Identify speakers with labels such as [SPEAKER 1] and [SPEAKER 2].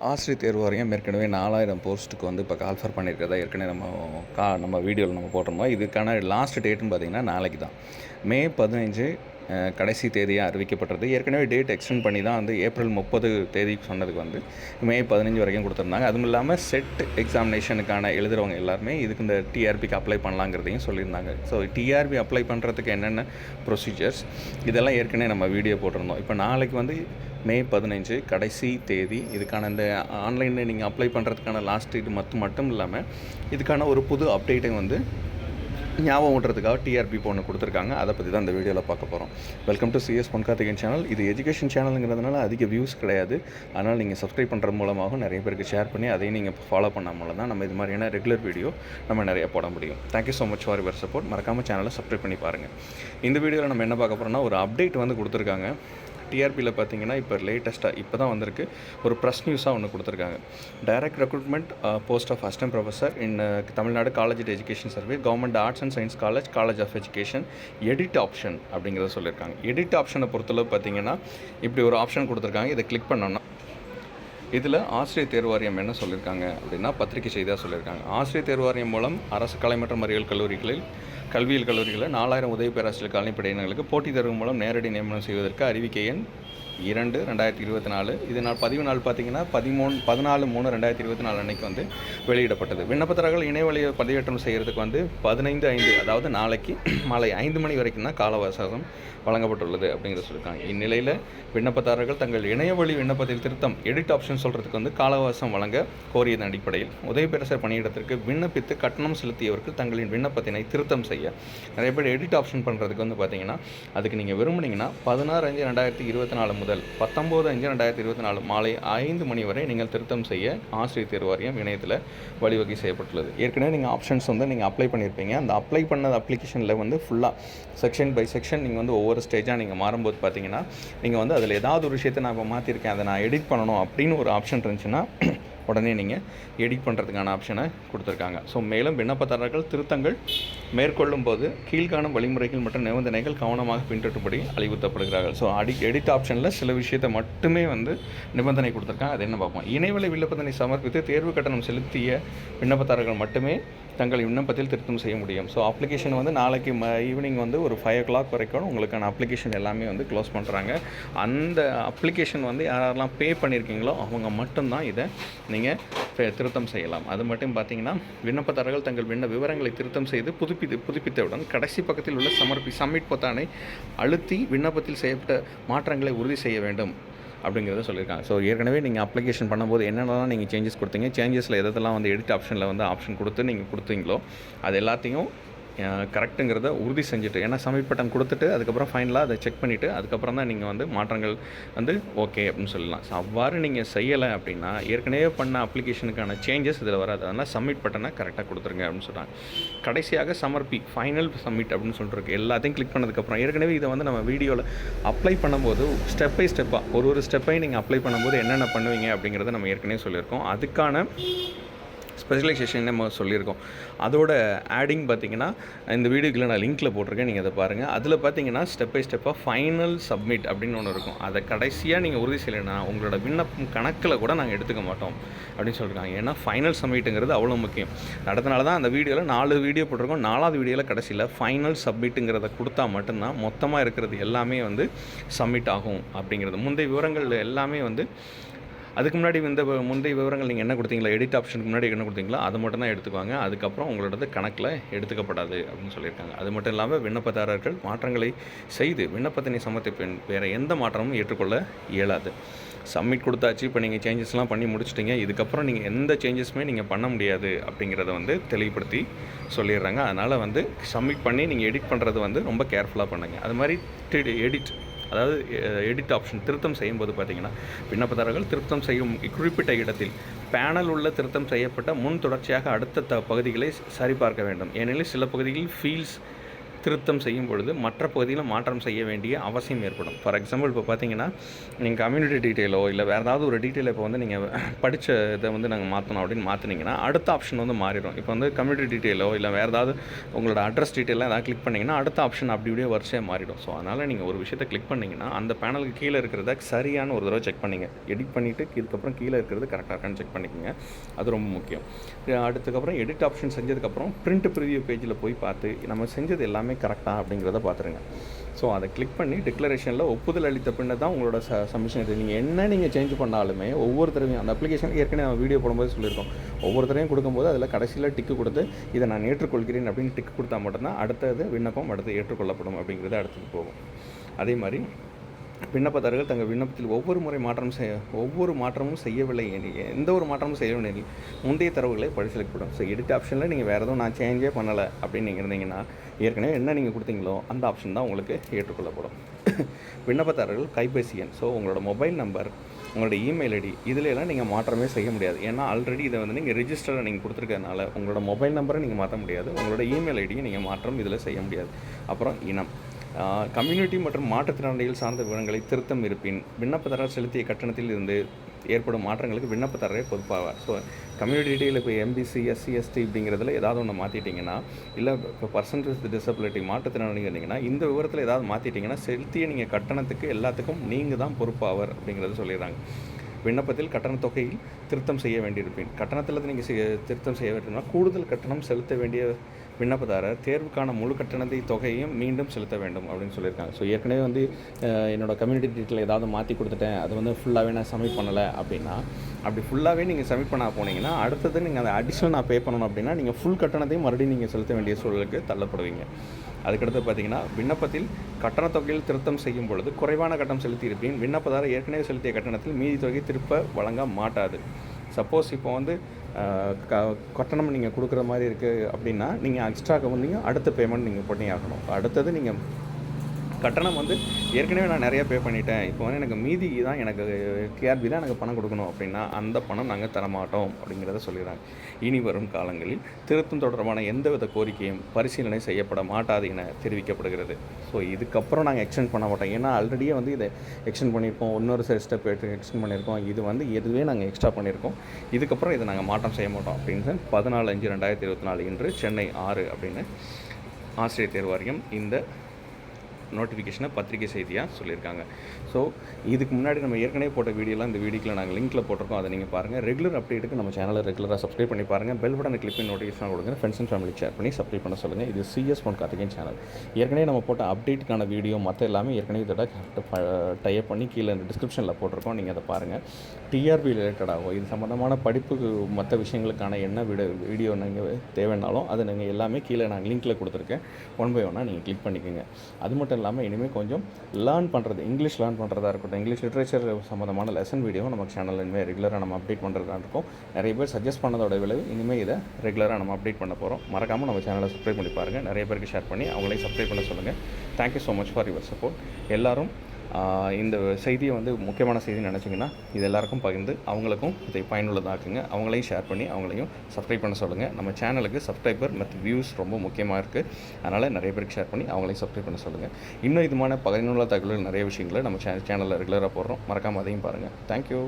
[SPEAKER 1] ஆசிரியர் தேர்வு வரையும் ஏற்கனவே நாலாயிரம் போஸ்ட்டுக்கு வந்து இப்போ கால்ஃபர் பண்ணியிருக்கிறதா ஏற்கனவே நம்ம கா நம்ம வீடியோவில் நம்ம போட்டிருந்தோம். இதுக்கான லாஸ்ட் டேட்டுன்னு பார்த்தீங்கன்னா நாளைக்கு தான் மே பதினஞ்சு கடைசி தேதியாக அறிவிக்கப்பட்டது. ஏற்கனவே டேட் எக்ஸ்டெண்ட் பண்ணி தான் வந்து ஏப்ரல் முப்பது தேதி சொன்னதுக்கு வந்து மே பதினஞ்சு வரைக்கும் கொடுத்துருந்தாங்க. அதுவும் இல்லாமல் செட் எக்ஸாமினேஷனுக்கான எழுதுகிறவங்க எல்லாருமே இதுக்கு இந்த டிஆர்பிக்கு அப்ளை பண்ணலாங்கிறதையும் சொல்லியிருந்தாங்க. ஸோ டிஆர்பி அப்ளை பண்ணுறதுக்கு என்னென்ன ப்ரொசீஜர்ஸ் இதெல்லாம் ஏற்கனவே நம்ம வீடியோ போட்டிருந்தோம். இப்போ நாளைக்கு வந்து மே பதினஞ்சு கடைசி தேதி இதுக்கான இந்த ஆன்லைனில் நீங்கள் அப்ளை பண்ணுறதுக்கான லாஸ்ட் டேட் மட்டும் மட்டும் இல்லாமல் இதுக்கான ஒரு புது அப்டேட்டை வந்து ஞாபகம் ஊட்டுறதுக்காக டிஆர்பி ஒன்று கொடுத்துருக்காங்க. அதை பற்றி தான் இந்த வீடியோவில் பார்க்க போகிறோம் welcome to CS Ponkarthikan channel இது எஜுகேஷன் சேனலுங்கிறதுனால அதிக வியூஸ் கிடையாது. அதனால் நீங்கள் சப்ஸ்கிரைப் பண்ணுற மூலமாகவும் நிறைய பேருக்கு ஷேர் பண்ணி அதையும் நீங்கள் ஃபாலோ பண்ண மூலம் தான் நம்ம இது மாதிரியான ரெகுலர் வீடியோ நம்ம நிறைய போட முடியும். Thank you so much for your support மறக்காமல் சேனலை சப்ஸ்கிரைப் பண்ணி பாருங்கள் இந்த வீடியோவில் நம்ம என்ன பார்க்க போகிறோம்னா ஒரு அப்டேட் வந்து கொடுத்துருக்காங்க. டிஆர்பியில் பார்த்தீங்கன்னா இப்போ லேட்டஸ்ட்டாக இப்போ தான் வந்திருக்கு. ஒரு ப்ரெஸ் நியூஸாக ஒன்று கொடுத்துருக்காங்க. Direct recruitment post of assistant professor in Tamil Nadu college education service government arts and science college college of education edit option அப்படிங்கிறத சொல்லியிருக்காங்க. எடிட் ஆப்ஷனை பொறுத்தளவு பார்த்தீங்கன்னா இப்படி ஒரு ஆப்ஷன் கொடுத்துருக்காங்க. இதை கிளிக் பண்ணோன்னா இதில் ஆசிரியர் தேர்வாரியம் என்ன சொல்லியிருக்காங்க அப்படின்னா பத்திரிகை செய்தியாக சொல்லியிருக்காங்க. ஆசிரியர் தேர்வாரியம் மூலம் அரசு கலை மற்றும் அறிவியல் கல்லூரிகளில் கல்வியியல் கல்லூரிகளில் நாலாயிரம் உதவி பேராசிரியர் கல்விப்படையினர்களுக்கு போட்டித் தேர்வு மூலம் நேரடி நியமனம் செய்வதற்கு அறிவிக்கை எண் இரண்டு ரெண்டாயிரத்தி இருபத்தி நாலு. இது நாள் பதிவு நாள் பார்த்தீங்கன்னா பதிமூணு பதினாலு மூணு ரெண்டாயிரத்தி இருபத்தி நாலு அன்னைக்கு வந்து வெளியிடப்பட்டது. விண்ணப்பதாரர்கள் இணையவழியை பதிவேற்றம் செய்கிறதுக்கு வந்து பதினைந்து ஐந்து அதாவது நாளைக்கு மாலை ஐந்து மணி வரைக்கும் தான் கால அவகாசம் வழங்கப்பட்டுள்ளது அப்படிங்கிற சொல்லியிருக்காங்க. இந்நிலையில் விண்ணப்பதாரர்கள் தங்கள் இணையவழி விண்ணப்பத்தில் திருத்தம் எடிட் ஆப்ஷன் சொல்கிறதுக்கு வந்து கால அவகாசம் வழங்க கோரியதன் அடிப்படையில் உதவி பேரரசர் பணியிடத்திற்கு விண்ணப்பித்து கட்டணம் செலுத்தியவர்கள் தங்களின் விண்ணப்பத்தினை திருத்தம் செய்ய. நிறைய பேர் எடிட் ஆப்ஷன் பண்ணுறதுக்கு வந்து பார்த்தீங்கன்னா அதுக்கு நீங்கள் விரும்புனீங்கன்னா பதினாறு அஞ்சு ரெண்டாயிரத்தி இருபத்தி நாலு முதல் பத்தொம்போது அஞ்சு ரெண்டாயிரத்தி இருபத்தி நாலு மாலை ஐந்து மணி வரை நீங்கள் திருத்தம் செய்ய ஆசிரியர் தேர்வு வாரியம் இணையத்தில் வழிவகை செய்யப்பட்டுள்ளது. ஏற்கனவே நீங்கள் ஆப்ஷன்ஸ் வந்து நீங்கள் அப்ளை பண்ணியிருப்பீங்க அந்த அப்ளை பண்ண அப்ளிகேஷனில் வந்து ஃபுல்லாக செக்ஷன் பை செக்ஷன் நீங்கள் வந்து ஒவ்வொரு ஸ்டேஜாக நீங்கள் மாறும்போது பார்த்தீங்கன்னா நீங்கள் வந்து அதில் ஏதாவது ஒரு விஷயத்தை நான் இப்போ மாற்றிருக்கேன் அதை நான் எடிட் பண்ணணும் அப்படின்னு ஒரு ஆப்ஷன் இருந்துச்சுன்னா உடனே நீங்கள் எடிட் பண்ணுறதுக்கான ஆப்ஷனை கொடுத்துருக்காங்க. ஸோ மேலும் விண்ணப்பதாரர்கள் திருத்தங்கள் மேற்கொள்ளும் போது கீழ்காணும் வழிமுறைகள் மற்றும் நிபந்தனைகள் கவனமாக பின்பற்றும்படி அறிவுறுத்தப்படுகிறார்கள். ஸோ அடி எடிட் ஆப்ஷனில் சில விஷயத்தை மட்டுமே வந்து நிபந்தனை கொடுத்துருக்காங்க. அது என்ன பார்ப்போம்? இணையவழி விண்ணப்பத்தினை சமர்ப்பித்து தேர்வு கட்டணம் செலுத்திய விண்ணப்பதாரர்கள் மட்டுமே தங்கள் விண்ணப்பத்தில் திருத்தம் செய்ய முடியும். ஸோ அப்ளிகேஷன் வந்து நாளைக்கு ம ஈவினிங் வந்து ஒரு ஃபைவ் ஓ கிளாக் வரைக்கும் உங்களுக்கான அப்ளிகேஷன் எல்லாமே வந்து க்ளோஸ் பண்ணுறாங்க அந்த அப்ளிகேஷன் வந்து யாரெல்லாம் பே பண்ணியிருக்கீங்களோ அவங்க மட்டும்தான் இதை நீங்கள் திருத்தம் செய்யலாம். அது மட்டும் பார்த்தீங்கன்னா விண்ணப்பதாரர்கள் தங்கள் விண்ண விவரங்களை திருத்தம் செய்து புதுப்பித்து புதுப்பித்தவுடன் கடைசி பக்கத்தில் உள்ள சமர்ப்பி சப்மிட் பொத்தானை அழுத்தி விண்ணப்பத்தில் செய்யப்பட்ட மாற்றங்களை உறுதி செய்ய வேண்டும். அப்படிங்கிறத சொல்லியிருக்காங்க. ஸோ ஏற்கனவே நீங்கள் அப்ளிகேஷன் பண்ணும்போது என்னென்னலாம் நீங்கள் சேஞ்சஸ் கொடுத்தீங்க சேஞ்சஸில் எதெல்லாம் வந்து எடிட் ஆப்ஷனில் வந்து ஆப்ஷன் கொடுத்து நீங்கள் கொடுத்தீங்களோ அது எல்லாத்தையும் கரெக்டுங்கிறத உறுதி செஞ்சுட்டு ஏன்னா சப்மிட் பட்டன் கொடுத்துட்டு அதுக்கப்புறம் ஃபைனலாக அதை செக் பண்ணிவிட்டு அதுக்கப்புறம் தான் நீங்கள் வந்து மாற்றங்கள் வந்து ஓகே அப்படின்னு சொல்லலாம். ஸோ அவ்வாறு நீங்கள் செய்யலை அப்படின்னா ஏற்கனவே பண்ண அப்ளிகேஷனுக்கான சேஞ்சஸ் இதில் வராது. அதனால் சப்மிட் பட்டனை கரெக்டாக கொடுத்துருங்க அப்படின்னு சொல்கிறாங்க கடைசியாக சமர்ப்பி ஃபைனல் சப்மிட் அப்படின்னு சொல்லிட்டு எல்லாத்தையும் கிளிக் பண்ணதுக்கப்புறம் ஏற்கனவே இதை வந்து நம்ம வீடியோவில் அப்ளை பண்ணும்போது ஸ்டெப் பை ஸ்டெப்பாக ஒரு ஒரு ஸ்டெப்பையும் நீங்கள் அப்ளை பண்ணும்போது என்னென்ன பண்ணுவீங்க அப்படிங்கிறத நம்ம ஏற்கனவே சொல்லியிருக்கோம். அதுக்கான ஸ்பெஷலைசேஷன் நம்ம சொல்லியிருக்கோம். அதோட ஆடிங் பார்த்தீங்கன்னா இந்த வீடியோக்குள்ள நான் லிங்க்கில் போட்டிருக்கேன். நீங்கள் அதை பாருங்கள் அதில் பார்த்தீங்கன்னா ஸ்டெப் பை ஸ்டெப்பாக ஃபைனல் சப்மிட் அப்படின்னு ஒன்று இருக்கும். அதை கடைசியாக நீங்கள் உறுதி செய்யலைன்னா உங்களோட விண்ணப்பம் கணக்கில் கூட நாங்கள் எடுத்துக்க மாட்டோம் அப்படின்னு சொல்லியிருக்காங்க ஏன்னா ஃபைனல் சப்மிட்டுங்கிறது அவ்வளோ முக்கியம். நடத்தினால தான் அந்த வீடியோவில் நாலு வீடியோ போட்டிருக்கோம். நாலாவது வீடியோவில் கடைசியில் ஃபைனல் சப்மிட்டுங்கிறத கொடுத்தா மட்டும்தான் மொத்தமாக இருக்கிறது எல்லாமே வந்து சப்மிட் ஆகும் அப்படிங்கிறது. முந்தைய விவரங்கள் எல்லாமே வந்து அதுக்கு முன்னாடி இந்த முந்தைய விவரங்கள் நீங்கள் என்ன கொடுத்தீங்களா? எடிட் ஆப்ஷனுக்கு முன்னாடி என்ன கொடுத்தீங்களோ? அது மட்டும் தான் எடுத்துக்குவாங்க. அதுக்கப்புறம் உங்களோடது கணக்கில் எடுத்துக்கப்படாது அப்படின்னு சொல்லியிருக்காங்க. அது மட்டும் இல்லாமல் விண்ணப்பதாரர்கள் மாற்றங்களை செய்து விண்ணப்பத்தினை சமர்ப்பிப்பின் வேறு எந்த மாற்றமும் ஏற்றுக்கொள்ள இயலாது. சப்மிட் கொடுத்தாச்சு. இப்போ நீங்கள் சேஞ்சஸ்லாம் பண்ணி முடிச்சிட்டிங்க. இதுக்கப்புறம் நீங்கள் எந்த சேஞ்சஸுமே நீங்கள் பண்ண முடியாது அப்படிங்கிறத வந்து தெளிவுபடுத்தி சொல்லிடுறாங்க. அதனால் வந்து சப்மிட் பண்ணி நீங்கள் எடிட் பண்ணுறது வந்து ரொம்ப கேர்ஃபுல்லாக பண்ணுங்கள் அது மாதிரி எடிட் அதாவது எடிட் ஆப்ஷன் திருத்தம் செய்யும்போது பார்த்தீங்கன்னா விண்ணப்பதாரர்கள் திருத்தம் செய்யும் குறிப்பிட்ட இடத்தில் பேனல் உள்ள திருத்தம் செய்யப்பட்ட முன் தொடர்ச்சியாக அடுத்த த பகுதிகளை சரிபார்க்க வேண்டும். ஏனெனில் சில பகுதிகளில் ஃபீல்ட்ஸ் திருத்தம் செய்யும் பொழுது மற்ற பகுதியில் மாற்றம் செய்ய வேண்டிய அவசியம் ஏற்படும். ஃபார் எக்ஸாம்பிள் இப்போ பார்த்தீங்கன்னா நீங்கள் கம்யூனிட்டி டீட்டெயிலோ இல்லை வேறு ஏதாவது ஒரு டீட்டெயில் இப்போ வந்து நீங்கள் படித்த இதை வந்து நாங்கள் மாற்றணும் அப்படின்னு மாற்றினீங்கன்னா அடுத்த ஆப்ஷன் வந்து மாறிடும். இப்போ வந்து கம்யூனிட்டி டீட்டெயிலோ இல்லை வேறு ஏதாவது உங்களோட அட்ரஸ் டீட்டெயிலாம் ஏதாவது கிளிக் பண்ணிங்கன்னா அடுத்த ஆப்ஷன் அப்படி இப்படியே வரிசையாக மாறிடும். ஸோ அதனால் நீங்கள் ஒரு விஷயத்தை கிளிக் பண்ணிங்கன்னா அந்த பேனலுக்கு கீழே இருக்கிறத சரியான ஒரு தடவை செக் பண்ணிங்க. எடிட் பண்ணிவிட்டு இதுக்கப்புறம் கீழே இருக்கிறது கரெக்டாக இருக்கான்னு செக் பண்ணிக்கோங்க. அது ரொம்ப முக்கியம். அடுத்ததுக்கப்புறம் எடிட் ஆப்ஷன் செஞ்சதுக்கப்புறம் பிரிண்ட் ப்ரிவியூ பேஜில் போய் பார்த்து நம்ம செஞ்சது எல்லாமே கரெக்டாக அப்படிங்கிறத பார்த்துருங்க. ஸோ அதை கிளிக் பண்ணி டிக்ளரேஷனில் ஒப்புதல் அளித்த பின்ன தான் உங்களோட ச சப்மிஷன் இது. நீங்கள் என்ன நீங்கள் சேஞ்ச் பண்ணாலுமே ஒவ்வொரு தடவையும் அந்த அப்ளிகேஷன் ஏற்கனவே நம்ம வீடியோ போடும்போது சொல்லியிருக்கோம். ஒவ்வொரு தடவையும் கொடுக்கும்போது அதில் கடைசியில் டிக்கு கொடுத்து இதை நான் ஏற்றுக்கொள்கிறேன் அப்படின்னு டிக்கு கொடுத்தா மட்டும்தான் அடுத்தது விண்ணப்பம் அடுத்து ஏற்றுக்கொள்ளப்படும் அப்படிங்கிறது அடுத்தது போகும். அதே மாதிரி விண்ணப்பதாரர்கள் தங்கள் விண்ணப்பத்தில் ஒவ்வொரு முறை மாற்றம் செய்ய ஒவ்வொரு மாற்றமும் செய்யவில்லை எந்த ஒரு மாற்றமும் செய்யவில்லை முந்தைய தரவுகளை பரிசீலிக்கப்படும். ஸோ எடிட் ஆப்ஷனில் நீங்கள் வேறு எதுவும் நான் சேஞ்சே பண்ணலை அப்படின்னு நீங்கள் இருந்தீங்கன்னா ஏற்கனவே என்ன நீங்கள் கொடுத்தீங்களோ அந்த ஆப்ஷன் தான் உங்களுக்கு ஏற்றுக்கொள்ளப்படும். விண்ணப்பதாரர்கள் கைபேசி எண். ஸோ உங்களோட மொபைல் நம்பர் உங்களோட இமெயில் ஐடி இதில் எல்லாம் நீங்கள் மாற்றமே செய்ய முடியாது. ஏன்னா ஆல்ரெடி இதை வந்து நீங்கள் ரிஜிஸ்டரை நீங்கள் கொடுத்துருக்கறனால உங்களோட மொபைல் நம்பரை நீங்கள் மாற்ற முடியாது. உங்களோட இமெயில் ஐடியை நீங்கள் மாற்றம் இதில் செய்ய முடியாது. அப்புறம் இனம். கம்யூனிட்டி மற்றும் மாற்றுத்திறனாளிகள் சார்ந்த விவரங்களை திருத்தம் இருப்பின் விண்ணப்பதாரர் செலுத்திய கட்டணத்தில் இருந்து ஏற்படும் மாற்றங்களுக்கு விண்ணப்பதாரரே பொறுப்பாவார். ஸோ கம்யூனிட்டி இப்போ எம்பிசி எஸ்சி எஸ்டி இப்படிங்கிறதுல ஏதாவது ஒன்று மாற்றிட்டிங்கன்னா இல்லை இப்போ பர்சன்டேஜ் வித் டிசபிலிட்டி மாற்றுத்திறனாளிகள் இருந்தீங்கன்னா இந்த விவரத்தில் ஏதாவது மாற்றிட்டிங்கன்னா செலுத்திய நீங்கள் கட்டணத்துக்கு எல்லாத்துக்கும் நீங்கள் தான் பொறுப்பாவர் அப்படிங்கிறத சொல்லிடுறாங்க. விண்ணப்பத்தில் கட்டணத் தொகையில் திருத்தம் செய்ய வேண்டியிருப்பேன். கட்டணத்தில் நீங்கள் செய்ய திருத்தம் செய்ய வேண்டும்னா கூடுதல் கட்டணம் செலுத்த வேண்டிய விண்ணப்பதாரர் தேர்வுக்கான முழு கட்டணத்தை தொகையையும் மீண்டும் செலுத்த வேண்டும் அப்படின்னு சொல்லியிருக்காங்க. ஸோ ஏற்கனவே வந்து என்னோடய கம்யூனிட்டி டீட்டில் ஏதாவது மாற்றி கொடுத்துட்டேன். அது வந்து ஃபுல்லாகவே நான் சப்மிட் பண்ணலை அப்படின்னா அப்படி ஃபுல்லாகவே நீங்கள் சப்மிட் பண்ண போனீங்கன்னா அடுத்தது நீங்கள் அந்த அடிஷனல் நான் பே பண்ணணும் அப்படின்னா நீங்கள் ஃபுல் கட்டணத்தையும் மறுபடியும் நீங்கள் செலுத்த வேண்டிய சூழலுக்கு தள்ளப்படுவீங்க. அதுக்கடுத்து பார்த்தீங்கன்னா விண்ணப்பத்தில் கட்டணத் தொகையில் திருத்தம் செய்யும் பொழுது குறைவான கட்டணம் செலுத்தியிருப்பேன் விண்ணப்பதாரர் ஏற்கனவே செலுத்திய கட்டணத்தில் மீதி தொகை திருப்ப வழங்க மாட்டாது. சப்போஸ் இப்போ வந்து க கட்டணம் நீங்கள் கொடுக்குற மாதிரி இருக்குது அப்படின்னா நீங்கள் எக்ஸ்ட்ராக்கு வந்தீங்க அடுத்த பேமெண்ட் நீங்கள் பண்ணி ஆகணும் அடுத்தது நீங்கள் கட்டணம் வந்து ஏற்கனவே நான் நிறைய பே பண்ணிட்டேன். இப்போ வந்து எனக்கு மீதி தான் எனக்கு கேஆர்பி தான் எனக்கு பணம் கொடுக்கணும் அப்படின்னா அந்த பணம் நாங்கள் தரமாட்டோம் அப்படிங்கிறத சொல்லிடுறாங்க. இனி வரும் காலங்களில் திருத்தம் தொடர்பான எந்தவித கோரிக்கையும் பரிசீலனை செய்யப்பட மாட்டாது என தெரிவிக்கப்படுகிறது. ஸோ இதுக்கப்புறம் நாங்கள் எக்ஸ்டெண்ட் பண்ண மாட்டோம். ஏன்னா ஆல்ரெடியே வந்து இதை எக்ஸ்டெண்ட் பண்ணியிருக்கோம். இன்னொரு சில ஸ்டெப் எக்ஸ்டெண்ட் பண்ணியிருக்கோம். இது வந்து எதுவே நாங்கள் எக்ஸ்ட்ரா பண்ணியிருக்கோம். இதுக்கப்புறம் இதை நாங்கள் மாற்றம் செய்ய மாட்டோம் அப்படின்னு பதினாலு அஞ்சு ரெண்டாயிரத்தி இருபத்தி நாலு இன்று சென்னை ஆறு அப்படின்னு ஆசிரியர் தேர்வு வாரியம் இந்த நோட்டிஃபிகேஷனை பத்திரிகை செய்தியாக சொல்லியிருக்காங்க. ஸோ இதுக்கு முன்னாடி நம்ம ஏற்கனவே போட்ட வீடியோலாம் இந்த வீடியோக்கில் நாங்கள் லிங்க்கில் போட்டிருக்கோம். அதை நீங்கள் பாருங்கள் ரெகுலர் அப்டேட்டுக்கு நம்ம சேனலை ரெகுலராக சப்ஸ்கிரைப் பண்ணி பாருங்கள் பெல் பட்டனை கிளிக் பண்ணி நோட்டிஃபிகேஷன் கொடுங்க. ஃப்ரெண்ட்ஸ் அண்ட் ஃபேமிலி ஷேர் பண்ணி சப்ஸ்கிரைப் பண்ண சொல்லுங்கள் இது சிஎஸ் ஒன் கார்த்திகேயன் சேனல் ஏற்கனவே நம்ம போட்ட அப்டேட்டுக்கான வீடியோ மற்ற எல்லாமே ஏற்கனவே இதோட டைப் பண்ணி கீழே இந்த டிஸ்கிரிப்ஷனில் போட்டிருக்கோம். நீங்கள் அதை பாருங்கள் டிஆர்பி ரிலேட்டடாகவோ இது சம்மந்தமான படிப்புக்கு மற்ற விஷயங்களுக்கான என்ன வீடியோ வீடியோ நீங்கள் தேவைன்னாலும் அதை நீங்கள் எல்லாமே கீழே நான் லிங்க்கில் கொடுத்துருக்கேன். ஒன் பை ஒன்னாக நீங்கள் கிளிக் பண்ணிக்கோங்க. அது மட்டும் இல்லாமல் இனிமேல் கொஞ்சம் லேர்ன் பண்ணுறது இங்கிலீஷ் லேர்ன் பண்ணுறதா இருக்கட்டும் இங்கிலீஷ் லிட்ரேச்சர் சம்மந்தமான லெசன் வீடியோ நம்ம சேனலில் இனிமேல் ரெகுலராக நம்ம அப்டேட் பண்ணுறதா இருக்கும் நிறைய பேர் சஜஸ்ட் பண்ணதோட விளைவு இனிமேல் இதை ரெகுலராக நம்ம அப்டேட் பண்ண போகிறோம் மறக்காமல் நம்ம சேனலை சப்ஸ்கிரைப் பண்ணி பாருங்கள் நிறைய பேருக்கு ஷேர் பண்ணி அவங்களையும் சப்ஸ்கிரைப் பண்ண சொல்லுங்கள் thank you so much for your support எல்லோரும் இந்த செய்தியை வந்து முக்கியமான செய்தின்னு நினச்சிங்கன்னா இது எல்லாருக்கும் பகிர்ந்து அவங்களுக்கும் இதை பயனுள்ளதாக்குங்க. அவங்களையும் ஷேர் பண்ணி அவங்களையும் சப்ஸ்கிரைப் பண்ண சொல்லுங்கள் நம்ம சேனலுக்கு சப்ஸ்கிரைபர் மற்றும் வியூஸ் ரொம்ப முக்கியமாக இருக்குது அதனால் நிறைய பேருக்கு ஷேர் பண்ணி அவங்களையும் சப்ஸ்கிரைப் பண்ண சொல்லுங்கள் இன்னும் இதுமான பயனுள்ள தகவல்கள் நிறைய விஷயங்களை நம்ம சே சேனலில் ரெகுலராக போடுறோம். மறக்காமல் அதையும் பாருங்கள் தேங்க்யூ